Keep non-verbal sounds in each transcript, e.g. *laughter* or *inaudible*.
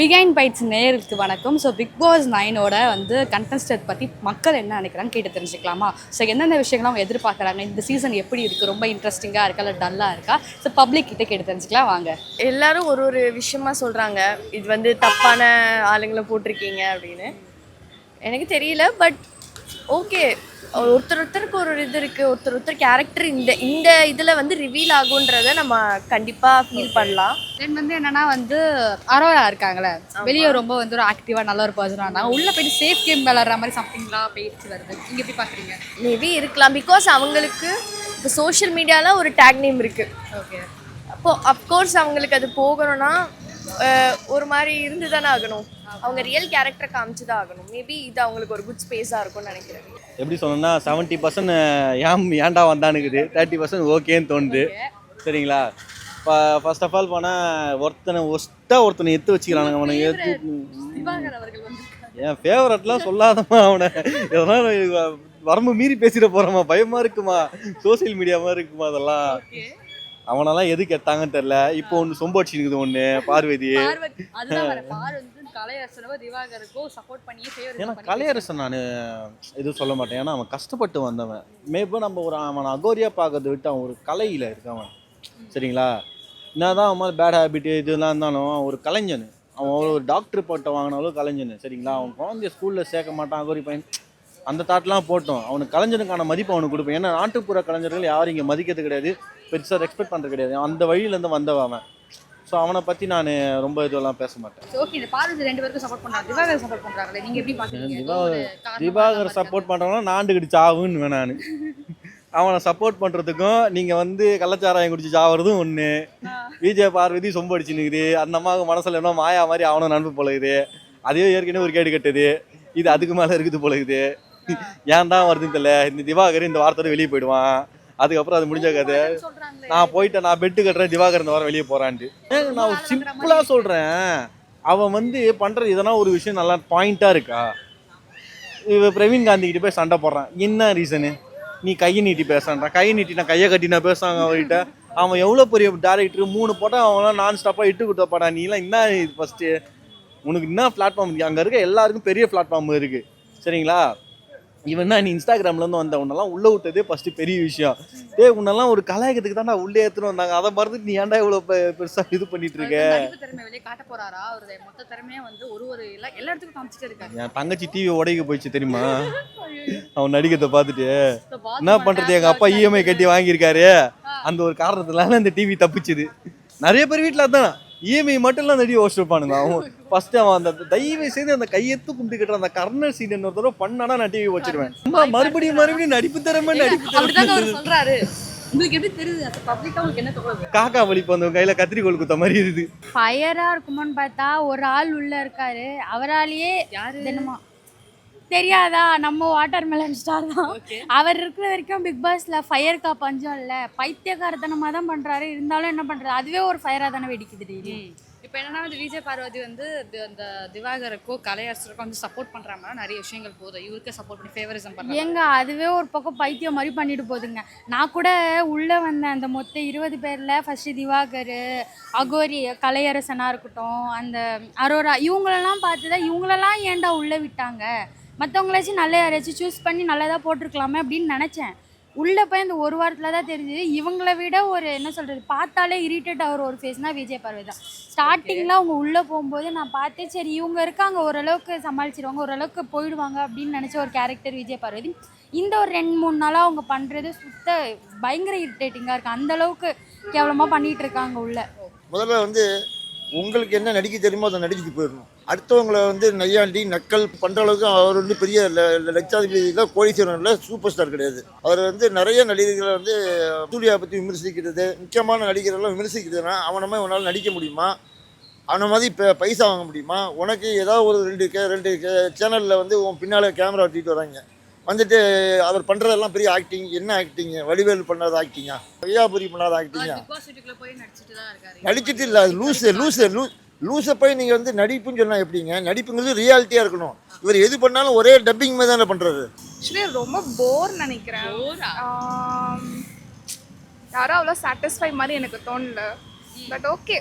பிகைன் bytes நேருக்கு வணக்கம். So big pass நைனோட வந்து கண்டஸ்டன்ட் பற்றி மக்கள் என்ன நினைக்கிறாங்க கேட்டு தெரிஞ்சுக்கலாமா? ஸோ என்னென்ன விஷயங்கள் அவங்க எதிர்பார்க்குறாங்க? இந்த சீசன் எப்படி இருக்குது ரொம்ப இன்ட்ரெஸ்டிங்காக இருக்கா? இல்லை டல்லாக இருக்கா? ஸோ பப்ளிக் கிட்டே கேட்டு தெரிஞ்சுக்கலாம். வாங்க. எல்லாரும் ஒரு ஒரு விஷயமா சொல்கிறாங்க இது வந்து தப்பான ஆளுங்களை போட்டிருக்கீங்க அப்படின்னு. எனக்கு தெரியல பட் ஓகே ஒருத்தர் ஒருத்தருக்கு ஒரு இது இருக்கு. ஒருத்தர் ஒருத்தர் கேரக்டர் இந்த இந்த இதுல வந்து ரிவீல் ஆகுன்றத நம்ம கண்டிப்பா ஃபீல் பண்ணலாம். தென் வந்து என்னன்னா வந்து அரோரா இருக்காங்களே வெளியே ரொம்ப வந்து ஒரு ஆக்டிவாக நல்ல ஒரு பர்சனாக இருந்தாங்க. உள்ளே போயிட்டு சேஃப் கேம் விளாட்ற மாதிரி சம்திங்லாம் பேச்சு வருது. நீங்கள் எப்படி பார்க்குறீங்க மேபி இருக்கலாம். பிகாஸ் அவங்களுக்கு இப்போ சோஷியல் மீடியால ஒரு டேக் நேம் இருக்கு. ஓகே அப்போ அப்கோர்ஸ் அவங்களுக்கு அது போகணும்னா ஒரு மாதிரி இருந்து தானே ஆகணும். அவங்க ரியல் கேரக்டரை காமிச்சு தான் ஆகணும் மேபி இது அவங்களுக்கு ஒரு குட் ஸ்பேஸாக இருக்கும்னு நினைக்கிறேன். எப்படி சொல்லணும்னா செவன்ட்டி பர்சன்ட் ஏன் ஏன்டா வந்தானுக்குது? தேர்ட்டி பர்சன்ட் ஓகேன்னு தோணுது. சரிங்களா? இப்போ ஃபர்ஸ்ட் ஆஃப் ஆல் போனால் ஒருத்தனை ஒஸ்ட்டாக ஒருத்தனை எடுத்து வச்சுக்கிறானுங்க அவனை. எடுத்து என் ஃபேவரட்லாம் சொல்லாதம்மா அவனை. எதனா வரம்பு மீறி பேசிட போகிறோமா பயமாக இருக்குமா? சோஷியல் மீடியாமா இருக்குமா அதெல்லாம்? அவனெல்லாம் எதுக்கு எடுத்தாங்கன்னு தெரில இப்போ ஒன்று சொம்பு அடிச்சுருக்குது ஒன்று பார்வதி. திவாகருக்கோ சப்போர்ட் பண்ணியே ஏன்னா கலையரசன் நான் எதுவும் சொல்ல மாட்டேன். ஏன்னா அவன் கஷ்டப்பட்டு வந்தவன். மேபோ நம்ம ஒரு அவனை அகோரியா பார்க்கறத விட்டு அவன் ஒரு கலையில் இருக்கவன் சரிங்களா? என்னதான் அவன் பேட் ஹேபிட் இதெல்லாம் இருந்தாலும் ஒரு கலைஞன். அவன் ஒரு டாக்டர் பட்டம் வாங்கினாலும் கலைஞன். சரிங்களா? அவன் குழந்தைய ஸ்கூலில் சேர்க்க மாட்டான் அகோரி பையன். அந்த தாட்லாம் போட்டோம். அவனுக்கு கலைஞனுக்கான மதிப்பு அவனுக்கு கொடுப்பேன் ஏன்னா நாட்டுப்புற கலைஞர்கள் யாரும் இங்கே மதிக்கிறது கிடையாது. பெருசாக ரெஸ்பெக்ட் பண்ணுறது கிடையாது. அந்த வழியிலேருந்து வந்தவன் அவன். ஸோ அவனை பற்றி நான் ரொம்ப இதெல்லாம் பேச மாட்டேன். ஓகே இந்த பார்வதி ரெண்டு பேருக்கும் சப்போர்ட் பண்றாங்க. திவாகர் சப்போர்ட் பண்றாங்களே? நீங்க எப்படி பாக்குறீங்க? ஏதோ ஒரு காரணம் திவாகர் இல்லாம சப்போர்ட் பண்ணுறவனா நாண்டுக்கிட்டு சாவுன்னு நான். அவனை சப்போர்ட் பண்ணுறதுக்கும் நீங்கள் வந்து கள்ளச்சாராயம் குடிச்சு சாவறதும் ஒன்று விஜய் பார்வதி சொம்பு அடிச்சுன்னுக்குது. அந்த அம்மாவுக்கு மனசில் என்ன மாயா மாதிரி அவனும் நண்பு போலகுது அதே ஏற்கனவே ஒரு கேடு கட்டுது. இது அதுக்கு மேலே இருக்குது போலகுது *laughs* ஏன் தான் வருதுன்னு தெரியல. இந்த திவாகர் இந்த வாரத்தோட வெளியே போயிடுவான். அதுக்கப்புறம் அது முடிஞ்ச கதை. நான் போயிட்டேன் நான் பெட்டு கட்டுறேன் திவாகர் இந்த வாரம் வெளியே போறான்ட்டு. நான் சிம்பிளாக சொல்கிறேன் அவன் வந்து பண்ணுறது எதனா ஒரு விஷயம் நல்லா பாயிண்ட்டாக இருக்கா? இவ பிரவீன் காந்தி கிட்ட போய் சண்டை போடுறான். என்ன ரீசனு நீ கையை நீட்டி பேசுறான் கையை நீட்டி நான் கையை கட்டி நான் பேசுறாங்க அவர்கிட்ட. அவன் எவ்வளோ பெரிய டேரக்டர் மூணு போட்டால் அவன்லாம் நான் ஸ்டாப்பாக இட்டு கொடுத்த நீலாம் என்ன இது ஃபஸ்ட்டு உனக்கு என்ன பிளாட்ஃபார்ம் இருக்குது அங்கே இருக்க எல்லாருக்கும் பெரிய பிளாட்ஃபார்ம் இருக்குது சரிங்களா? இவன் நீ இன்ஸ்டாகிராம்ல இருந்து வந்த உன்னெல்லாம் உள்ள விட்டதே ஃபர்ஸ்ட் பெரிய விஷயம். டேய் உன்னெல்லாம் ஒரு கலாயகத்துக்கு தான்டா உள்ளே எடுத்துட்டு வந்தாங்க. அதை மறந்துட்டு நீ ஏன்டா இவ்வளோ பெ- பெருசா இது பண்ணிட்டு இருக்க? காட்ட போறாரா? அவருடைய மொத்த திறமையே வந்து ஒரு ஒரு என் தங்கச்சி டிவி உடைக்க போயிடுச்சு தெரியுமா? அவன் நடிக்கிறத பார்த்துட்டு என்ன பண்றது? எங்க அப்பா இஎம்ஐ கட்டி வாங்கியிருக்காரு. அந்த ஒரு காரணத்தினால இந்த டிவி தப்பிச்சுது. நிறைய பேர் வீட்டில் அதான். இஎம்ஐ மட்டும் எல்லாம் நடி ஓசிருப்பானுங்க அவன் ஃபர்ஸ்ட் அவன் அந்த தயவு செய்து அந்த கையெத்து கும்பிட்டு கட்டுற அந்த கர்ணர் சீன் என்ன தடவை பண்ணானா நான் டிவி வச்சிருவேன். அம்மா, மறுபடியும் மறுபடியும் நடிப்பு திறமை நடிப்பு சொல்றாரு. உங்களுக்கு எப்படி தெரியுது? அந்த பப்ளிக்கா உங்களுக்கு என்ன தோணுது? காக்கா வலிப்பு அந்த கையில கத்திரிக்கோல் குத்த மாதிரி இருக்குது. ஃபயரா இருக்குமோன்னு பார்த்தா ஒரு ஆள் உள்ள இருக்காரு. அவராலேயே யாரு? தினமா தெரியாதா? நம்ம வாட்டர் மெலன் ஸ்டார் தான் அவர் இருக்கிற வரைக்கும் பிக் பாஸ்ல ஃபயர்க்கா பஞ்சம் இல்ல. பைத்தியக்காரத்தனமா தான் பண்றாரு. இருந்தாலும் என்ன பண்றாரு அதுவே ஒரு ஃபயரா தானே வெடிக்குது டெய்லி இப்போ என்னன்னா வந்து விஜய் பார்வதி வந்து அந்த திவாகருக்கோ கலையரசருக்கோ வந்து சப்போர்ட் பண்றாங்கன்னா நிறைய விஷயங்கள் போதும் இவருக்கே சப்போர்ட் பண்ணி ஃபேவரிசம் பண்றாங்க எங்க அதுவே ஒரு பக்கம் பைத்தியம் மாதிரி பண்ணிட்டு போகுதுங்க. நான் கூட உள்ள வந்தேன் அந்த மொத்த இருபது பேர்ல ஃபர்ஸ்ட் திவாகர் அகோரி கலையரசனா இருக்கட்டும் அந்த அரோரா இவங்களெல்லாம் பார்த்து தான் இவங்களெல்லாம் ஏன்டா உள்ள விட்டாங்க? மற்றவங்களாச்சும் நல்ல யாராச்சும் சூஸ் பண்ணி நல்லதாக போட்டிருக்கலாமே அப்படின்னு நினச்சேன். உள்ளே போய் இந்த ஒரு வாரத்தில் தான் தெரிஞ்சுது. இவங்கள விட ஒரு என்ன சொல்கிறது பார்த்தாலே இரிட்டேட் ஆகிற ஒரு ஃபேஸ்னால் விஜய் பார்வை தான். ஸ்டார்டிங்கில் அவங்க உள்ளே போகும்போது நான் பார்த்தேன் சரி இவங்க இருக்காங்க ஓரளவுக்கு சமாளிச்சிருவாங்க ஓரளவுக்கு போயிடுவாங்க அப்படின்னு நினச்ச ஒரு கேரக்டர் விஜய் பார்வதி இந்த ஒரு ரெண்டு மூணு நாளாக அவங்க பண்ணுறது சுத்த பயங்கர இரிட்டேட்டிங்காக இருக்குது அந்தளவுக்கு கேவலமாக பண்ணிகிட்டு இருக்காங்க உள்ள. முதல்ல வந்து உங்களுக்கு என்ன நடிக்க தெரியுமோ அதை நடிச்சுட்டு போயிடணும். அடுத்தவங்களை வந்து நையாண்டி நக்கல் பண்ணுற அளவுக்கு அவர் வந்து பெரிய லட்சாதிபதி இல்லை கோடீஸ்வரன் இல்லை சூப்பர் ஸ்டார் கிடையாது. அவர் வந்து நிறைய நடிகர்களை வந்து சூர்யா பற்றி விமர்சிக்கிறது முக்கியமான நடிகர்கள்லாம் விமர்சிக்கிறதுனா அவனை மாதிரி உன்னால் நடிக்க முடியுமா? அவனை மாதிரி இப்போ பைசா வாங்க முடியுமா? உனக்கு ஏதாவது ஒரு ரெண்டு கே ரெண்டு சேனலில் வந்து உன் பின்னால் கேமரா வச்சுட்டு வராங்க. வந்துட்டு அவர் பண்ணுறதெல்லாம் பெரிய ஆக்டிங் என்ன ஆக்டிங் வடிவேல் பண்ணாத ஆக்டிங்கா ஐயாபுரி பண்ணாத ஆக்டிங்கா நடிச்சிட்டு இல்லை அது லூஸு லூஸு லூ லூஸை போய் நீங்கள் வந்து நடிப்புன்னு சொன்னால் எப்படிங்க? நடிப்புங்கிறது ரியாலிட்டியாக இருக்கணும். இவர் எது பண்ணாலும் ஒரே டப்பிங் மாதிரி தானே பண்ணுறது ஆக்சுவலி ரொம்ப போர் நினைக்கிறேன். யாரும் அவ்வளோ சாட்டிஸ்ஃபை மாதிரி எனக்கு தோணல. But okay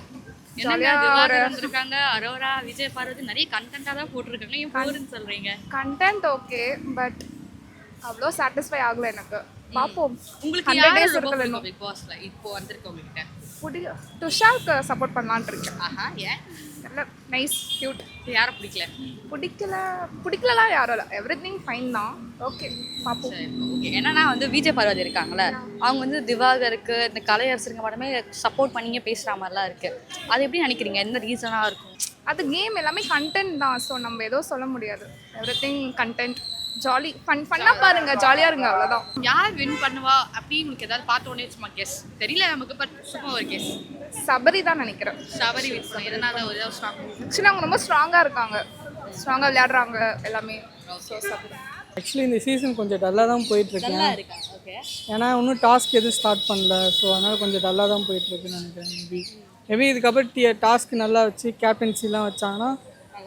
Aurora Vijay Parvathi நிறைய கண்டென்ட்டா தான் போட்டிருக்காங்க. ஏன் போருன்னு சொல்றீங்க? கண்டென்ட் ஓகே பட் அவ்வளோ சாட்டிஸ்ஃபை ஆகல எனக்கு. பார்ப்போம். உங்களுக்கு 100 யாரு ரொம்ப பிடிக்கும் பிக் பாஸ்ல இப்போ வந்திருக்கவங்க கிட்ட. புடி துஷாருக்கு சப்போர்ட் பண்ணலான்ட்டு இருக்கேன். ஆஹா ஏன்? நல்ல நைஸ் கியூட் யாரை பிடிக்கல? பிடிக்கல. பிடிக்கலலாம் யாரும் இல்லை. எவ்ரி திங் ஃபைன் தான் ஓகே பார்ப்போம் ஓகே என்னன்னா வந்து விஜய் பார்வதி இருக்காங்கல்ல அவங்க வந்து திவாகருக்கு இந்த கலையரசருங்க மட்டுமே சப்போர்ட் பண்ணிங்க பேசுற மாதிரிலாம் இருக்கு. அது எப்படி நினைக்கிறீங்க? என்ன ரீசனா இருக்கும்? அது கேம் எல்லாமே கண்டென்ட் தான். ஸோ நம்ம எதுவும் சொல்ல முடியாது. Everything content jolly fun ஃபன்னாக பாருங்க. ஜாலியாக இருங்க அவ்வளோதான் யார் வின் பண்ணுவா அப்படி உங்களுக்கு ஏதாவது பார்த்த உடனே சும்மா கெஸ் தெரியல நமக்கு பட் சும்மா ஒரு கெஸ் சபரி தான் நினைக்கிறேன். வின் பண்ண எதனால ஒரு ஸ்ட்ராங் ஆக்சுவலி அவங்க ரொம்ப ஸ்ட்ராங்காக இருக்காங்க. ஸ்ட்ராங்காக விளையாடுறாங்க எல்லாமே. சபரி. ஆக்சுவலி இந்த சீசன் கொஞ்சம் டல்லாக தான் போயிட்டுருக்கேன் நல்லா இருக்கா? ஓகே ஏன்னா இன்னும் டாஸ்க் எதுவும் ஸ்டார்ட் பண்ணல. ஸோ அதனால் கொஞ்சம் டல்லாக தான் போயிட்டுருக்குன்னு நினைக்கிறேன் மேபி மேபி இதுக்கப்புறம் டி டாஸ்க் நல்லா வச்சு கேப்டன்சிலாம் வச்சாங்கன்னா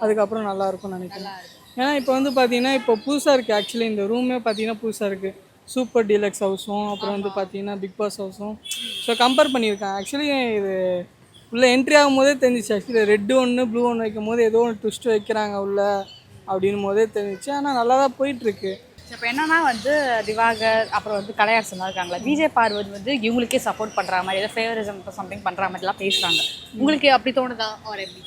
அதுக்கப்புறம் நல்லா இருக்கும்னு நினைக்கிறேன். ஏன்னா இப்போ வந்து பார்த்தீங்கன்னா இப்போ புதுசாக இருக்குது ஆக்சுவலி இந்த ரூமே பார்த்தீங்கன்னா புதுசாக இருக்குது சூப்பர் டீலக்ஸ் ஹவுஸும் அப்புறம் வந்து பார்த்தீங்கன்னா பிக் பாஸ் ஹவுஸும். ஸோ கம்பேர் பண்ணியிருக்கேன். ஆக்சுவலி இது உள்ளே என்ட்ரி ஆகும் போதே தெரிஞ்சிச்சு. ஆக்சுவலி ரெட்டு ஒன்று ப்ளூ ஒன்று வைக்கும் போது ஏதோ ஒன்று ட்விஸ்ட் வைக்கிறாங்க உள்ள அப்படின்னும் போதே தெரிஞ்சிச்சு. ஆனால் நல்லா தான் போயிட்டுருக்கு இப்போ என்னன்னா வந்து திவாகர் அப்புறம் வந்து கலையரசன் இருக்காங்களா விஜய் பார்வதி வந்து இவங்களுக்கே சப்போர்ட் பண்ற மாதிரி ஏதோ ஃபேவரிசம் சம்திங் பண்ற மாதிரிலாம் பேசுறாங்க. உங்களுக்கு அப்படி தோணுதா? ஒரு எப்படி?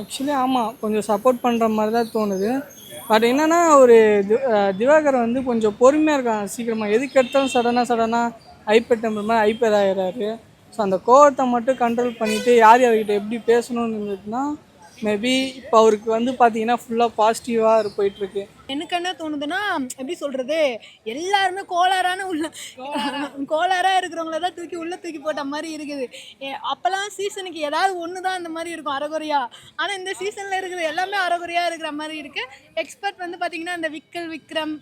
ஆக்சுவலி ஆமாம் கொஞ்சம் சப்போர்ட் பண்ணுற மாதிரி தான் தோணுது. பட் என்னென்னா ஒரு தி- திவாகர் வந்து கொஞ்சம் பொறுமையாக இருக்காங்க சீக்கிரமாக எதுக்கு எடுத்தாலும் சடனாக சடனாக ஐபெட் டெம்பர் மாதிரி ஐபேட் ஆகிறாரு ஸோ அந்த கோவத்தை மட்டும் கண்ட்ரோல் பண்ணிவிட்டு யார் யார்கிட்ட எப்படி பேசணும்னு இருந்ததுன்னா மேபி இப்போ அவருக்கு வந்து பார்த்தீங்கன்னா ஃபுல்லாக பாசிட்டிவாக போயிட்டுருக்கு எனக்கு என்ன தோணுதுன்னா எப்படி சொல்றது? எல்லாருமே கோளாறான உள்ள கோளாறா. இருக்கிறவங்கள தான் தூக்கி உள்ள தூக்கி போட்ட மாதிரி இருக்குது. அப்பெல்லாம் சீசனுக்கு ஏதாவது ஒன்று தான் இந்த மாதிரி இருக்கும் அறகுறையா. ஆனால் இந்த சீசனில் இருக்கிறது எல்லாமே அறகுறையா இருக்கிற மாதிரி இருக்கு. எக்ஸ்பர்ட் வந்து பார்த்தீங்கன்னா இந்த விக்கல் விக்ரம்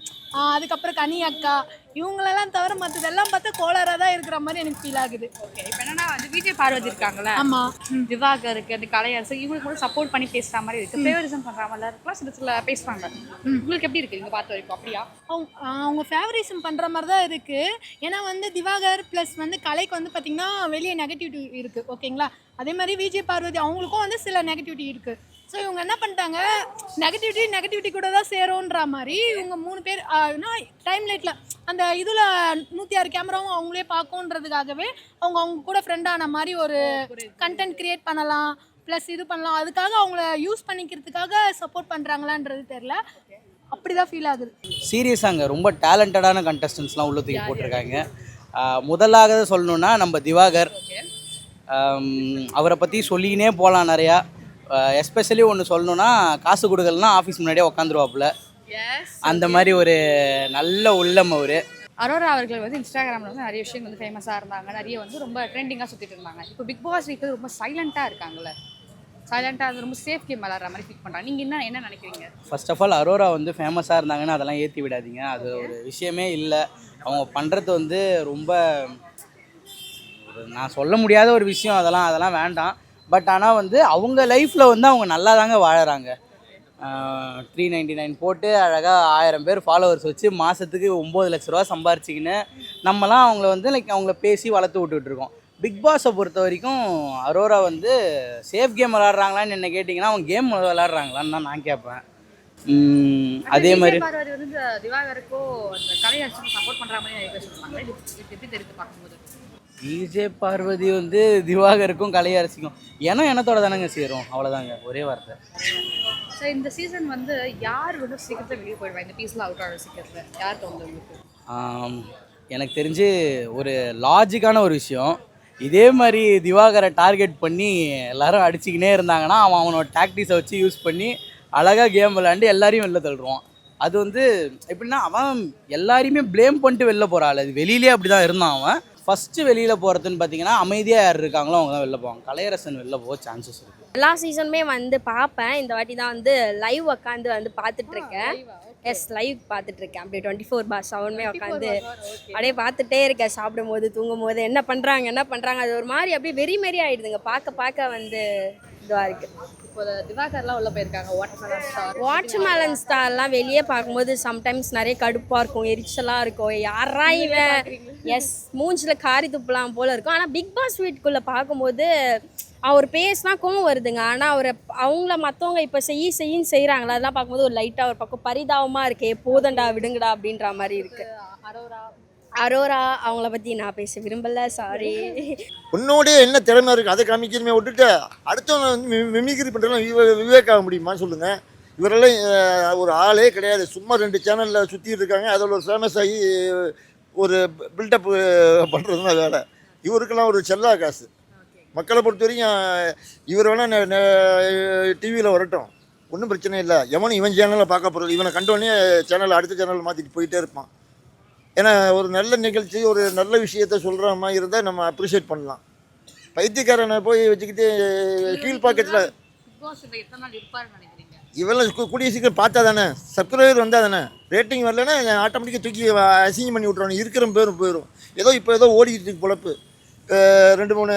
அதுக்கப்புறம் கனி அக்கா இவங்களெல்லாம் தவிர மற்றதெல்லாம் பார்த்தா கோளாறாக தான் இருக்கிற மாதிரி எனக்கு ஃபீல் ஆகுது. ஓகே இப்போ என்னன்னா வந்து விஜய் பார்வதி இருக்காங்கல்ல? ஆமா. திவாகருக்கு அந்த கலையரசு இவங்களுக்கு கூட சப்போர்ட் பண்ணி பேசுற மாதிரி இருக்கு. ஃபேவரிசம் பண்ற மாதிரிலாம் இருக்கலாம் சில சில பேசுறாங்க உங்களுக்கு எப்படி இருக்கு? நீங்க பார்த்த வரைக்கும் அப்படியா? அவங்க அவங்க ஃபேவரிசம் பண்ணுற மாதிரி தான் இருக்குது ஏன்னா வந்து திவாகர் ப்ளஸ் வந்து கலைக்கு வந்து பார்த்திங்கன்னா வெளியே நெகட்டிவிட்டி இருக்குது ஓகேங்களா அதே மாதிரி விஜய் பார்வதி அவங்களுக்கும் வந்து சில நெகட்டிவிட்டி இருக்குது ஸோ இவங்க என்ன பண்ணிட்டாங்க? நெகட்டிவிட்டி நெகட்டிவிட்டி கூட தான் சேரும்ன்ற மாதிரி இவங்க மூணு பேர் டைம் லைட்டில் அந்த இதில் நூற்றி ஆறு கேமராவும் அவங்களே பார்க்குன்றதுக்காகவே அவங்க அவங்க கூட ஃப்ரெண்டான மாதிரி ஒரு கண்டென்ட் க்ரியேட் பண்ணலாம். ப்ளஸ் இது பண்ணலாம். அதுக்காக அவங்கள யூஸ் பண்ணிக்கிறதுக்காக சப்போர்ட் பண்ணுறாங்களான்றது தெரில அப்படி தான் ஃபீல் ஆகுது சீரியஸாங்க ரொம்ப டேலண்டடான கண்டஸ்டன்ஸ்லாம் உள்ள தூக்கி போட்டிருக்காங்க. முதலாக சொல்லணுன்னா நம்ம திவாகர். அவரை பற்றி சொல்லிக்கினே போகலாம் நிறையா. எஸ்பெஷலி ஒன்று சொல்லணுன்னா காசு கொடுக்கலனா ஆஃபீஸ் முன்னாடியே உட்காந்துருவாப்புல அந்த மாதிரி ஒரு நல்ல உள்ளம் அவர். அரோரா அவர்கள் வந்து இன்ஸ்டாகிராமில் வந்து நிறைய விஷயங்கள் வந்து ஃபேமஸாக இருந்தாங்க. நிறைய வந்து ரொம்ப ட்ரெண்டிங்காக சுற்றிட்டு இருந்தாங்க. இப்போ பிக் பாஸ் வீட்டில் ரொம்ப சைலண்ட்டாக இருக்காங்கல்ல. சைலண்ட்டாக வந்து ரொம்ப சேஃப் கேம் விளாட்ற மாதிரி ஃபீல் பண்ணுறாங்க நீங்கள் என்ன என்ன நினைக்கிறீங்க? ஃபர்ஸ்ட் ஆஃப் ஆல் அரோரா வந்து ஃபேமஸாக இருந்தாங்கன்னா அதெல்லாம் ஏற்றி விடாதீங்க. அது ஒரு விஷயமே இல்லை. அவங்க பண்ணுறது வந்து ரொம்ப நான் சொல்ல முடியாத ஒரு விஷயம். அதெல்லாம் அதெல்லாம் வேண்டாம். பட் ஆனால் வந்து அவங்க லைஃப்பில் வந்து அவங்க நல்லா தாங்க வாழறாங்க. த்ரீ நைன்டி நைன் போட்டு அழகாக ஆயிரம் பேர் ஃபாலோவர்ஸ் வச்சு மாதத்துக்கு ஒம்பது லட்ச ரூபா சம்பாரிச்சிக்கின்னு நம்மலாம் அவங்கள வந்து லைக் அவங்கள பேசி வளர்த்து விட்டுட்டு இருக்கோம். பிக் பாஸை பொறுத்த வரைக்கும் அரோரா வந்து சேஃப் கேம் விளாட்றாங்களான்னு என்ன கேட்டிங்கன்னா அவங்க கேம் விளாட்றாங்களான்னு தான் நான் கேட்பேன் அதே மாதிரி விஜய் பார்வதி வந்து திவாகருக்கும் கலையரசிக்கும் ஏன்னா எனத்தோட தானங்க சேரும். அவ்வளோதாங்க ஒரே வார்த்தை. ஸோ இந்த சீசன் வந்து யார் வந்து சீக்கிரத்தில் வெளியே போயிடுவாங்க இந்த பீஸில் அவுட் ஆகிற சீக்கிரத்தில் யார் தோணுது எனக்கு தெரிஞ்சு ஒரு லாஜிக்கான ஒரு விஷயம். இதே மாதிரி திவாகரை டார்கெட் பண்ணி எல்லாரும் அடிச்சுக்கினே இருந்தாங்கன்னா அவன் அவனோட டாக்டிஸை வச்சு யூஸ் பண்ணி அழகாக கேம் விளாண்டு எல்லாரையும் வெளில தள்ளுவான். அது வந்து எப்படின்னா அவன் எல்லாரையுமே ப்ளேம் பண்ணிட்டு வெளில போகிறாள் அது வெளியிலே அப்படி தான் இருந்தான் அவன். ஃபஸ்ட்டு வெளியில் போகிறதுன்னு பார்த்தீங்கன்னா அமைதியாக யார் இருக்காங்களோ அவங்க தான் வெளில போவாங்க. கலையரசன் வெளில போக சான்சஸ் இருக்குது எல்லா சீசனுமே வந்து பார்ப்பேன் இந்த வாட்டி தான் வந்து லைவ் உட்காந்து வந்து பார்த்துட்டு இருக்கேன். எஸ் லைவ் பார்த்துட்டு இருக்கேன் அப்படியே டுவெண்ட்டி ஃபோர் பார் செவனுமே உட்காந்து அப்படியே பார்த்துட்டே இருக்கேன். சாப்பிடும் போது தூங்கும் போது என்ன பண்ணுறாங்க என்ன பண்ணுறாங்க அது ஒரு மாதிரி அப்படியே வெறி மாரி ஆயிடுதுங்க. பார்க்க பார்க்க வந்து இதுவாக இருக்குது இப்போ திவாகர்லாம் உள்ள போயிருக்காங்க ஸ்டார் வாட்ச்மேலன் ஸ்டார்லாம் வெளியே பார்க்கும்போது சம்டைம்ஸ் நிறைய கடுப்பாக இருக்கும் எரிச்சலாக இருக்கும். யாரா இவன்? எஸ் மூஞ்சில் காரி துப்பலாம் போல இருக்கும். ஆனால் பிக் பாஸ் வீட்டுக்குள்ளே பார்க்கும்போது அவர் பேசினா கோவம் வருதுங்க. ஆனால் அவர் அவங்கள மற்றவங்க இப்போ செய்ய செய்யின்னு செய்கிறாங்களா அதெல்லாம் பார்க்கும்போது ஒரு லைட்டாக ஒரு பக்கம் பரிதாபமாக இருக்கே போதண்டா விடுங்கடா அப்படின்ற மாதிரி இருக்கு. அரோரா அவங்கள பற்றி நான் பேச விரும்பல சாரி உன்னோடைய என்ன திறமை இருக்குது அதை காமிக்கணுமே விட்டுட்டு அடுத்தவங்க வந்து மிமிக்ரி பண்ணுறதுலாம் விவே விவேக்காக முடியுமான்னு சொல்லுங்கள் இவரெல்லாம் ஒரு ஆளே கிடையாது. சும்மா ரெண்டு சேனலில் சுற்றிட்டு இருக்காங்க. அதில் ஒரு ஃபேமஸ் ஆகி ஒரு பில்டப் பண்ணுறதுனா வேலை. இவருக்கெல்லாம் ஒரு செல்லா காசு. மக்களை பொறுத்த வரைக்கும் இவர் வேணால் டிவியில் வரட்டும். ஒன்றும் பிரச்சனை இல்லை. எவனும் இவன் சேனலில் பார்க்க போகிறது இவனை கண்டோடனே சேனலை அடுத்த சேனல் மாற்றிட்டு போயிட்டே இருப்பான். ஏன்னா ஒரு நல்ல நிகழ்ச்சி ஒரு நல்ல விஷயத்த சொல்கிற மாதிரி இருந்தால் நம்ம அப்ரிஷியேட் பண்ணலாம். பைத்தியக்காரனை போய் வச்சுக்கிட்டு கீழ் பாக்கெட்டில் இவெல்லாம் கூடிய சீக்கிரம் பார்த்தா தானே? சப்ஸ்கிரைபர் வந்தால் தானே? ரேட்டிங் வரலன்னா ஆட்டோமேட்டிக்காக தூக்கி அசிங்கம் பண்ணி விட்ருவாங்க இருக்கிற பேரும் போயிடும் ஏதோ இப்போ ஏதோ ஓடிக்கிட்டு இருக்கு பொழப்பு. ரெண்டு மூணு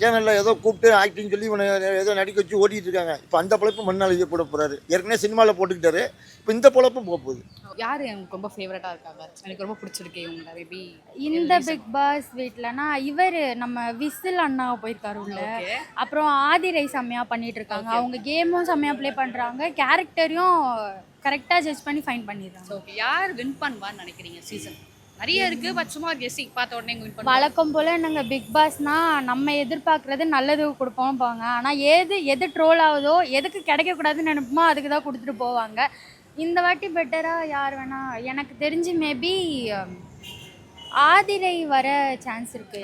சேனலில் ஏதோ கூப்பிட்டு ஆக்டிங் சொல்லி இவனை ஏதோ நடிக்க வச்சு ஓடிட்டு இருக்காங்க. இப்போ அந்த பொழப்பு மண்ணால் இது போட போகிறாரு ஏற்கனவே சினிமாவில் போட்டுக்கிட்டாரு. இப்போ இந்த பொழப்பும் போக போகுது. யார் எனக்கு ரொம்ப ஃபேவரட்டாக இருக்காங்க? எனக்கு ரொம்ப பிடிச்சிருக்கு இவங்க. மேபி இந்த பிக் பாஸ் வீட்லனா இவர் நம்ம விசில் அண்ணா போயிருக்காரு உள்ள அப்புறம் ஆதிரை செம்மையா பண்ணிட்டு இருக்காங்க. அவங்க கேமும் செம்மையா ப்ளே பண்றாங்க. கேரக்டரையும் கரெக்டாக ஜட்ஜ் பண்ணி ஃபைன் பண்ணிடுறாங்க. ஓகே யார் வின் பண்ணுவான்னு நினைக்கிறீங்க சீசன் நிறைய இருக்கு பட் சும்மா கெஸ்ஸிங் பார்த்த உடனே வின் பண்ணுவாங்க வழக்கம் போல் நாங்கள் பிக் பாஸ்னா நம்ம எதிர்பார்க்குறது நல்லது கொடுப்போம் போவாங்க. ஆனால் ஏது எது ட்ரோல் ஆகுதோ எதுக்கு கிடைக்கக்கூடாதுன்னு நினைப்போமோ அதுக்கு தான் கொடுத்துட்டு போவாங்க. இந்த வாட்டி பெட்டராக யார் வேணா எனக்கு தெரிஞ்சு மேபி ஆதிரை வர சான்ஸ் இருக்கு.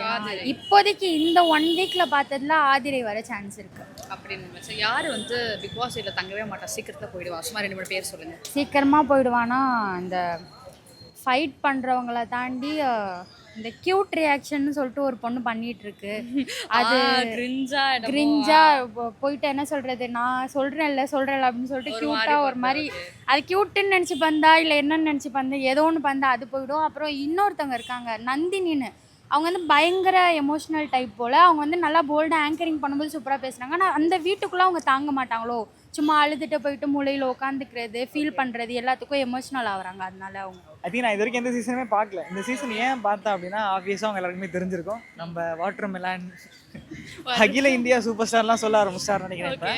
இப்போதைக்கு இந்த ஒன் வீக்ல பார்த்ததுல ஆதிரை வர சான்ஸ் இருக்கு. அப்படின்னு யார் வந்து பிக் பாஸ் வீட்டில் தங்கவே மாட்டா? சீக்கிரத்தில் போயிடுவா. சும்மா ரெண்டு மூணு பேர் சொல்லுங்க. சீக்கிரமாக போயிடுவானா இந்த ஃபைட் பண்ணுறவங்கள தாண்டி இந்த கியூட் ரியாக்ஷன் சொல்லிட்டு ஒரு பொண்ணு பண்ணிட்டு இருக்கு *laughs* அது கிரிஞ்சா கிரிஞ்சா போயிட்டு என்ன சொல்றது? நான் சொல்றேன்ல சொல்றேன்ல அப்படின்னு சொல்லிட்டு கியூட்டா ஒரு மாதிரி அது கியூட்டுன்னு நினச்சி பந்தா இல்லை என்னன்னு நினச்சி பந்தா ஏதோ ஒன்று பந்தா அது போயிடும். அப்புறம் இன்னொருத்தவங்க இருக்காங்க நந்தினின்னு. அவங்க வந்து பயங்கர எமோஷனல் டைப் போல். அவங்க வந்து நல்லா போல்டாக ஆங்கரிங் பண்ணும்போது சூப்பராக பேசுனாங்க ஆனால் அந்த வீட்டுக்குள்ளே அவங்க தாங்க மாட்டாங்களோ? சும்மா அழுதுட்டு போயிட்டு மூலையில் உட்காந்துக்கிறது ஃபீல் பண்ணுறது எல்லாத்துக்கும் எமோஷனல் ஆகுறாங்க. அதனால அவங்க. ஐ திங்க் நான் இது வரைக்கும் எந்த சீசனுமே பார்க்கல. இந்த சீசன் ஏன் பார்த்தேன் அப்படின்னா ஆப்வியஸாக அவங்க எல்லாருக்குமே தெரிஞ்சிருக்கும். நம்ம வாட்டர் மெலான் அகில இந்தியா சூப்பர் ஸ்டார்லாம் சொல்ல ஆரம்பிச்சார் நினைக்கிறேன் இப்போ.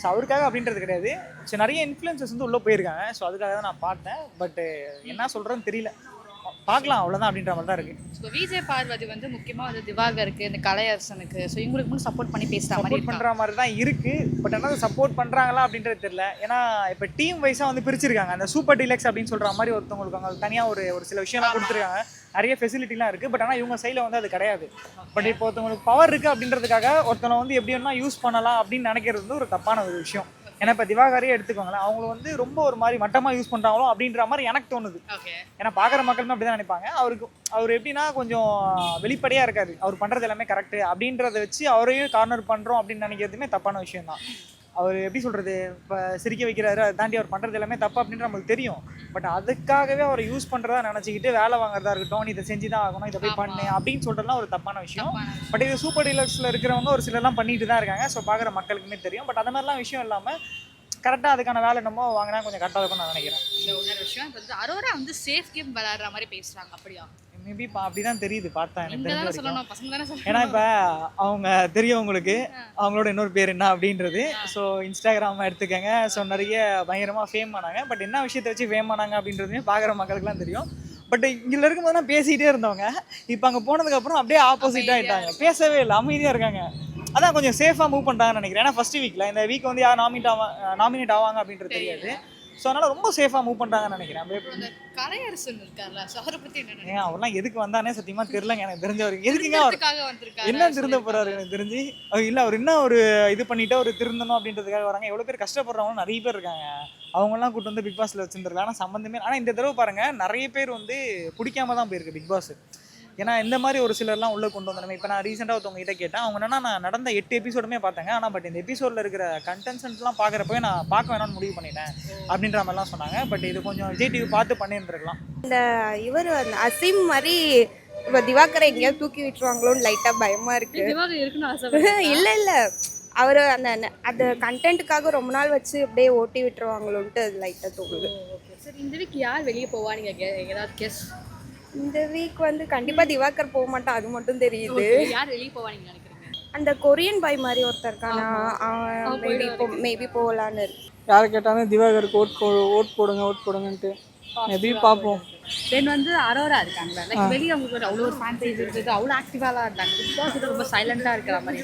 ஸோ அவருக்காக அப்படின்றது கிடையாது. ஸோ நிறைய இன்ஃப்ளூயன்சஸ் வந்து உள்ளே போயிருக்காங்க. ஸோ அதுக்காக தான் நான் பார்த்தேன். பட்டு என்ன சொல்கிறேன்னு தெரியல. பார்க்கலாம் அவ்வளோதான் அப்படின்ற மாதிரி தான் இருக்குது ஸோ விஜய் பார்வதி வந்து முக்கியமாக வந்து திவாகருக்கு இந்த கலையரசனுக்கு ஸோ இவங்களுக்கு மட்டும் சப்போர்ட் பண்ணி பேசுகிற மாதிரி பண்ணுற மாதிரி தான் இருக்குது பட் ஆனால் சப்போர்ட் பண்ணுறாங்களா அப்படின்றது தெரியல. ஏன்னா இப்போ டீம் வைஸாக வந்து பிரிச்சிருக்காங்க. அந்த சூப்பர் டீலக்ஸ் அப்படின்னு சொல்கிற மாதிரி ஒருத்தவங்களுக்கு அவங்க தனியாக ஒரு ஒரு சில விஷயம்லாம் கொடுத்துருக்காங்க. நிறைய ஃபெசிலிட்டிலாம் இருக்குது பட் ஆனால் இவங்க சைடில் வந்து அது கிடையாது. பட் இப்போ ஒருத்தவங்களுக்கு பவர் இருக்குது அப்படின்றதுக்காக ஒருத்தனை வந்து எப்படி வேணா யூஸ் பண்ணலாம் அப்படின்னு நினைக்கிறது வந்து ஒரு தப்பான ஒரு விஷயம். ஏன்னா இப்போ திவாகரே எடுத்துக்கோங்களேன். அவங்கள வந்து ரொம்ப ஒரு மாதிரி மட்டமாக யூஸ் பண்ணுறாங்களோ அப்படின்ற மாதிரி எனக்கு தோணுது. ஏன்னா பார்க்குற மக்களுமே அப்படி தான் நினைப்பாங்க. அவருக்கு அவர் எப்படின்னா கொஞ்சம் வெளிப்படையாக இருக்காது அவர் பண்ணுறது எல்லாமே கரெக்டு அப்படின்றத வச்சு அவரையும் கார்னர் பண்ணுறோம் அப்படின்னு நினைக்கிறதுமே தப்பான விஷயம் தான் அவர் எப்படி சொல்கிறது இப்போ சிரிக்க வைக்கிறாரு அதை தாண்டி அவர் பண்ணுறது எல்லாமே தப்பு அப்படின்னு நமக்கு தெரியும். பட் அதுக்காகவே அவரை யூஸ் பண்ணுறதா நினச்சிக்கிட்டு வேலை வாங்குறதா இருக்கட்டும் நீ இதை செஞ்சு தான் ஆகணும் இதை போய் பண்ணு அப்படின்னு சொல்கிறதுலாம் ஒரு தப்பான விஷயம். பட் இது சூப்பர் டீலக்ஸில் இருக்கிறவங்க ஒரு சிலர்லாம் பண்ணிட்டு தான் இருக்காங்க. ஸோ பார்க்குற மக்களுக்குமே தெரியும். பட் அந்த மாதிரிலாம் விஷயம் இல்லாமல் கரெக்டாக அதுக்கான வேலை என்னமோ வாங்கினா கொஞ்சம் கரெக்டாக இருக்கும்னு நான் நினைக்கிறேன். இந்த இன்னொரு விஷயம். இப்போ வந்து அரோரா வந்து சேஃப் கேம் விளையாடுற மாதிரி பேசுகிறாங்க அப்படியா? மேபி அப்படி தான் தெரியுது பார்த்தேன் எனக்கு தெரிஞ்ச ஏன்னா இப்போ அவங்க தெரியும் உங்களுக்கு அவங்களோட இன்னொரு பேர் என்ன அப்படின்றது. ஸோ இன்ஸ்டாகிராம் எடுத்துக்கங்க. ஸோ நிறைய பயங்கரமாக ஃபேம் ஆனாங்க. பட் என்ன விஷயத்தை வச்சு ஃபேம் ஆனாங்க அப்படின்றதுமே பார்க்குற மக்களுக்குலாம் தெரியும். பட் இங்கே இருக்கும்போது தான் பேசிகிட்டே இருந்தவங்க. இப்போ அங்கே போனதுக்கப்புறம் அப்படியே ஆப்போசிட் ஆகிட்டாங்க பேசவே இல்லை அமைதியாக இருக்காங்க. அதான் கொஞ்சம் சேஃபாக மூவ் பண்ணுறாங்கன்னு நினைக்கிறேன். ஏன்னா ஃபர்ஸ்ட் வீக்கில் இந்த வீக் வந்து யார் நாமினேட் ஆவாங்க நாமினேட் ஆவாங்க அப்படின்றது தெரியாது. ஸோ அதனால் ரொம்ப சேஃபாக மூவ் பண்ணுறாங்கன்னு நினைக்கிறேன். கலையரசன் இருக்கார்ல ஸோ அவரை பற்றி என்ன ஏன் அவர்லாம் எதுக்கு வந்தானே சத்தியமா தெரியலங்க. எனக்கு தெரிஞ்சவருக்கு எதுக்குங்க அவர் என்ன திருந்த போறாரு எனக்கு தெரிஞ்சு? இல்ல அவர் என்ன ஒரு இது பண்ணிட்டு அவர் திருந்தணும் அப்படின்றதுக்காக வராங்க. எவ்வளவு பேர் கஷ்டப்படுறவங்க நிறைய பேர் இருக்காங்க. அவங்கெல்லாம் கூட்டு வந்து பிக் பாஸ்ல வச்சிருந்துருக்கலாம். ஆனா சம்பந்தமே ஆனா இந்த தடவை பாருங்க நிறைய பேர் வந்து பிடிக்காம தான் போயிருக்கு பிக் பாஸ் ஏன்னா இந்த மாதிரி ஒரு சிலர்லாம் உள்ள கொண்டு வந்தாங்க இப்போ நான் ரீசெண்டாக ஒருத்தவங்க கிட்ட கேட்டேன். அவங்க என்னன்னா நான் நடந்த எட்டு எபிசோடுமே பார்த்தேங்க. ஆனால் பட் இந்த எபிசோடில் இருக்கிற கண்டென்ட்ஸ்லாம் பார்க்குறப்பவே நான் பார்க்க வேணாம்னு முடிவு பண்ணிட்டேன் அப்படின்ற மாதிரிலாம் சொன்னாங்க. பட் இது கொஞ்சம் விஜய் டிவி பார்த்து பண்ணியிருந்துருக்கலாம். இவர் அந்த அசீம் மாதிரி இப்போ திவாகரை எங்கேயாவது தூக்கி விட்டுருவாங்களோன்னு லைட்டாக பயமாக இருக்கு. இல்லை இல்லை. அவர் அந்த அந்த கண்டென்ட்டுக்காக ரொம்ப நாள் வச்சு அப்படியே ஓட்டி விட்டுருவாங்களோன்ட்டு அது லைட்டாக தோணுது. சரி இந்த வீக் யார் வெளியே போவா? நீங்க கெ- ஏதாவது கெஸ் இந்த வீக் வந்து கண்டிப்பாக திவாகர் போக மாட்டான் அது மட்டும் தெரியுது. யார் வெளியே போவா நீங்க நினைக்கிறீங்க? அந்த கொரியன் பாய் மாதிரி ஒருத்தர் இருக்கானா? அவன் மேபி. போ மேபி போகலான்னு இருக்கு. யாரை கேட்டாலும் திவாகருக்கு ஓட் ஓட் போடுங்க ஓட் போடுங்கன்ட்டு. மேபி பார்ப்போம் தென் வந்து அரோரா இருக்காங்க லைக். வெளியே அவங்களுக்கு ஒரு அவ்வளோ ஒரு ஃபேன் பேஜ் இருக்குது. அவ்வளோ ஆக்டிவாலாம் இருந்தாங்க. பிக் பாஸ் ரொம்ப சைலண்டாக இருக்கிற மாதிரி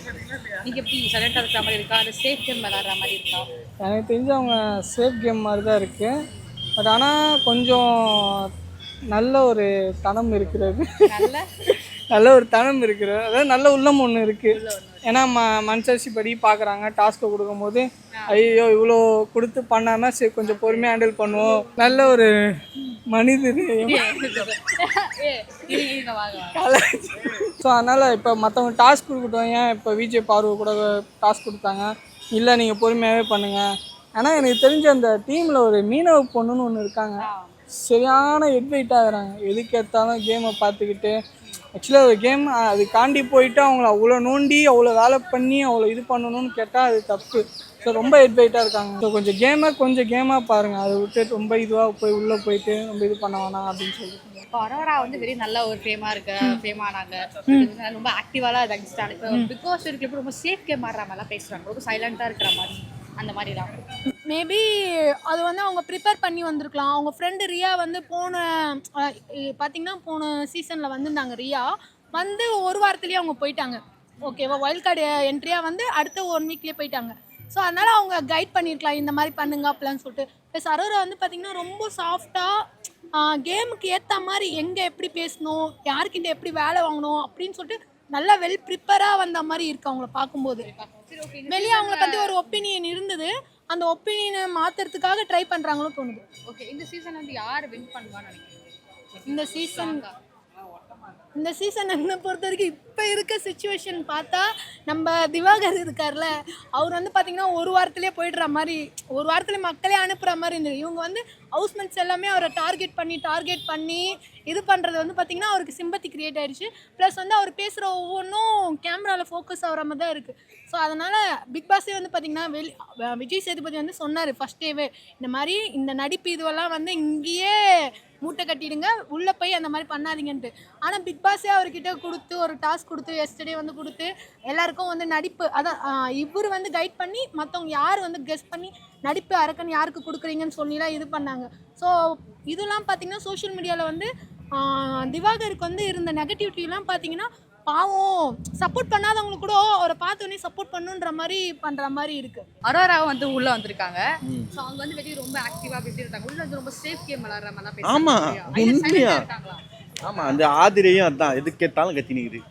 நீங்கள் எப்படி சைலண்டாக இருக்கிற மாதிரி இருக்கா? இல்லை சேஃப் கேம் விளாட்ற மாதிரி இருக்கா? எனக்கு தெரிஞ்சு அவங்க சேஃப் கேம் மாதிரி தான் இருக்குது பட் ஆனால் கொஞ்சம் நல்ல ஒரு தனம் இருக்கிறது. நல்ல? ஒரு தனம் இருக்கிறது. அதாவது நல்ல உள்ளம் ஒன்று இருக்குது ஏன்னா ம மனசாட்சி படி பார்க்குறாங்க டாஸ்க்கை கொடுக்கும்போது ஐயோ இவ்வளோ கொடுத்து பண்ணாமல் சரி கொஞ்சம் பொறுமையாக ஹேண்டில் பண்ணுவோம். நல்ல ஒரு மனிதர். ஸோ அதனால் இப்போ மற்றவங்க டாஸ்க் கொடுக்கட்டும். ஏன் இப்போ விஜய் பார்வை கூட டாஸ்க் கொடுத்தாங்க? இல்லை நீங்கள் பொறுமையாகவே பண்ணுங்கள் ஆனால் எனக்கு தெரிஞ்ச அந்த டீமில் ஒரு மீனவ பொண்ணுன்னு ஒன்று இருக்காங்க. சரியான ஹெட்வெயிட் ஆகுறாங்க. எதுக்கு எடுத்தாலும் கேமை பார்த்துக்கிட்டு ஆக்சுவலாக ஒரு கேம் அது காண்டி போயிட்டு அவங்கள அவ்வளோ நோண்டி அவ்வளோ வேலை பண்ணி அவ்வளோ இது பண்ணணும்னு கேட்டால் அது தப்பு. ஸோ ரொம்ப ஹெட்வெயிட்டாக இருக்காங்க. ஸோ கொஞ்சம் கேமை கொஞ்சம் கேமாக பாருங்கள் அதை விட்டு ரொம்ப இதுவாக போய் உள்ளே போயிட்டு ரொம்ப இது பண்ண வேணாம் அப்படின்னு சொல்லிட்டு. இப்போ அரோரா வந்து வெரி நல்ல ஒரு ஃபேமாக இருக்கு ஃபேம் ஆனாங்க. ரொம்ப ஆக்டிவாலாம் இதாகிட்டாங்க இப்போ பிக் பாஸ் இருக்கிறப்ப ரொம்ப சேஃப் கேம் ஆடுற மாதிரிலாம் பேசுகிறாங்க ரொம்ப சைலண்டாக இருக்கிற மாதிரி அந்த மாதிரிலாம். மேபி அது வந்து அவங்க ப்ரிப்பேர் பண்ணி வந்திருக்கலாம். அவங்க ஃப்ரெண்டு ரியா வந்து போன பார்த்தீங்கன்னா போன சீசனில் வந்திருந்தாங்க ரியா. வந்து ஒரு வாரத்துலேயே அவங்க போயிட்டாங்க. ஓகேவா வைல்ட் கார்டு என்ட்ரியாக வந்து அடுத்த ஒன் வீக்லேயே போயிட்டாங்க. ஸோ அதனால் அவங்க கைட் பண்ணியிருக்கலாம் இந்த மாதிரி பண்ணுங்க அப்படிலாம் சொல்லிட்டு. ப்ளஸ் அரோரா வந்து பார்த்திங்கன்னா ரொம்ப சாஃப்டாக கேமுக்கு ஏற்ற மாதிரி எங்கே எப்படி பேசணும் யாருக்கிட்ட எப்படி வேலை வாங்கணும் அப்படின்னு சொல்லிட்டு நல்லா வெல் ப்ரிப்பராக வந்த மாதிரி இருக்கு அவங்கள பார்க்கும்போது. வெளியே அவங்கள பற்றி ஒரு ஒப்பீனியன் இருந்தது. அந்த ஒப்பீனியனை மாற்றுறதுக்காக ட்ரை பண்ணுறாங்களோ தோணுது. ஓகே இந்த சீசன் வந்து யார் வின் பண்ணுவான்னு நினைக்கிறீங்க? இந்த சீசன் இந்த சீசன் என்ன பொறுத்த வரைக்கும் இப்போ இருக்க சுச்சுவேஷன் பார்த்தா நம்ம திவாகர் இருக்கார்ல அவர் வந்து பார்த்திங்கன்னா ஒரு வாரத்துலேயே போயிடுற மாதிரி ஒரு வாரத்தில் மக்களே அனுப்புகிற மாதிரி இருந்தது. இவங்க வந்து ஹவுஸ்மெண்ட்ஸ் எல்லாமே அவரை டார்கெட் பண்ணி டார்கெட் பண்ணி இது பண்ணுறது வந்து பார்த்திங்கன்னா அவருக்கு சிம்பத்தி க்ரியேட் ஆகிடுச்சு ப்ளஸ் வந்து அவர் பேசுகிற ஒவ்வொன்றும் கேமராவில் ஃபோக்கஸ் ஆகிற மாதிரி தான் இருக்குது ஸோ அதனால் பிக் பாஸே வந்து பார்த்திங்கன்னா வெளி விஜய் சேதுபதி வந்து சொன்னார் ஃபஸ்ட் டேவே இந்த மாதிரி இந்த நடிப்பு இதுவெல்லாம் வந்து இங்கேயே மூட்டை கட்டிடுங்க உள்ளே போய் அந்த மாதிரி பண்ணாதீங்கன்ட்டு. ஆனால் பிக் பாஸே அவர்கிட்ட கொடுத்து ஒரு டாஸ்க் கொடுத்து எஸ்டர்டே வந்து கொடுத்து எல்லாருக்கும் வந்து நடிப்பு அதான் இவர் வந்து கைட் பண்ணி மற்றவங்க யார் வந்து கெஸ் பண்ணி நடிப்பு அரக்கன் யாருக்கு கொடுக்குறீங்கன்னு சொல்லிலாம் இது பண்ணாங்க. ஸோ இதெல்லாம் பார்த்தீங்கன்னா சோஷியல் மீடியாவில் வந்து திவாகருக்கு வந்து இருந்த நெகட்டிவிட்டிலாம் பார்த்தீங்கன்னா பாவம் சப்போர்ட் பண்ணாதவங்களுக்கு கூட அவரை பார்த்தோன்னே சப்போர்ட் பண்ணுன்ற மாதிரி பண்ணுற மாதிரி இருக்குது அரோராவும் வந்து உள்ள வந்திருக்காங்க. ஸோ அவங்க வந்து வெளியே ரொம்ப ஆக்டிவா பேசி இருக்காங்க. உள்ள வந்து ரொம்ப சேஃப் கேம் விளாடுற ஆமா, பேசுறாங்க உண்மையா? இருக்காங்களா? ஆமாம் அந்த ஆதிரையும் அதான். எது கேட்டாலும் கத்தி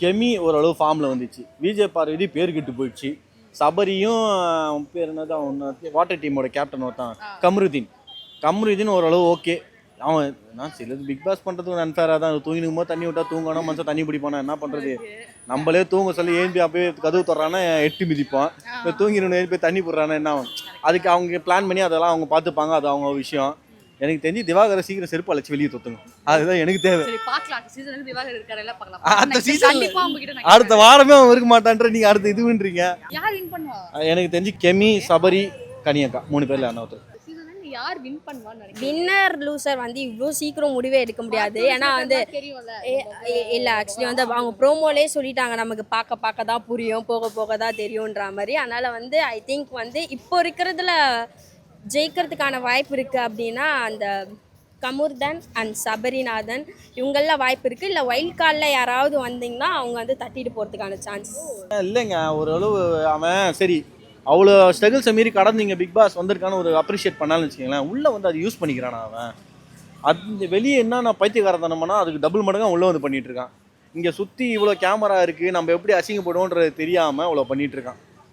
கெமி ஓரளவு ஃபார்மில் வந்துச்சு. விஜய் பார்வதி பேர் கெட்டு போயிடுச்சு. சபரியும் பேர் என்னது? அவன் வாட்டர் டீமோட கேப்டன் ஒருத்தான். கம்ருதீன். கம்ருதீன் ஓரளவு ஓகே அவன் நான் சிலது பிக் பாஸ் பண்ணுறது அன்ஃபேராக தான். தூங்கினுக்கும் போது தண்ணி விட்டா தூங்கணும் மனுஷன் தண்ணி பிடிப்பானா? என்ன பண்ணுறது நம்மளே தூங்க சொல்லி ஏன்பி அப்படியே கதவு தொடறானா எட்டு மிதிப்பான். இப்போ தூங்கிடணும் ஏன்பி தண்ணி போடுறானா என்ன ஆகும்? அதுக்கு அவங்க பிளான் பண்ணி அதெல்லாம் அவங்க பார்த்துப்பாங்க. அது அவங்க விஷயம். எனக்கு தெரிஞ்சு திவாகரை சீக்கிரம் செருப்பு அழைச்சி வெளியே தொத்துங்க அதுதான் எனக்கு தேவை. அடுத்த வாரமே அவன் இருக்க மாட்டான்ற நீங்க அடுத்த வின் பண்ணுவா? எனக்கு தெரிஞ்சு கெமி சபரி கனியக்கா மூணு பேர்ல யாருன்னா ஒருத்தர். யார் வின் பண்ணுவான்னு வின்னர் லூசர் வந்து இவ்வளோ சீக்கிரம் முடிவே எடுக்க முடியாது. ஏன்னா வந்து இல்லை ஆக்சுவலி வந்து அவங்க ப்ரோமோலே சொல்லிட்டாங்க நமக்கு பார்க்க பார்க்க தான் புரியும் போக போக தான் தெரியுன்ற மாதிரி. அதனால் வந்து ஐ திங்க் வந்து இப்போ இருக்கிறதுல ஜெயிக்கிறதுக்கான வாய்ப்பு இருக்குது அப்படின்னா அந்த கமுர்தன் அண்ட் சபரிநாதன் இவங்கெல்லாம் வாய்ப்பு இருக்குது இல்லை வைல்ட் கார்டில் யாராவது வந்தீங்கன்னா அவங்க வந்து தட்டிட்டு போகிறதுக்கான சான்ஸ் இல்லைங்க ஓரளவு அவன் சரி அவ்வளோ ஸ்ட்ரகிள்ஸை மீறி கடந்தீங்க பிக் பாஸ் வந்திருக்கான்னு ஒரு அப்ரிஷியேட் பண்ணாலும் வச்சுக்கோங்களேன். உள்ளே வந்து அது யூஸ் பண்ணிக்கிறானா அவன்? அது வெளியே என்னென்ன பைத்தியகாரத்தனமானா அதுக்கு டபுள் மடங்காக உள்ளே வந்து பண்ணிகிட்ருக்கான் இங்கே சுற்றி இவ்வளோ கேமரா இருக்குது நம்ம எப்படி அசிங்கப்படுவோன்றது தெரியாமல் இவ்வளோ பண்ணிகிட்ருக்கான்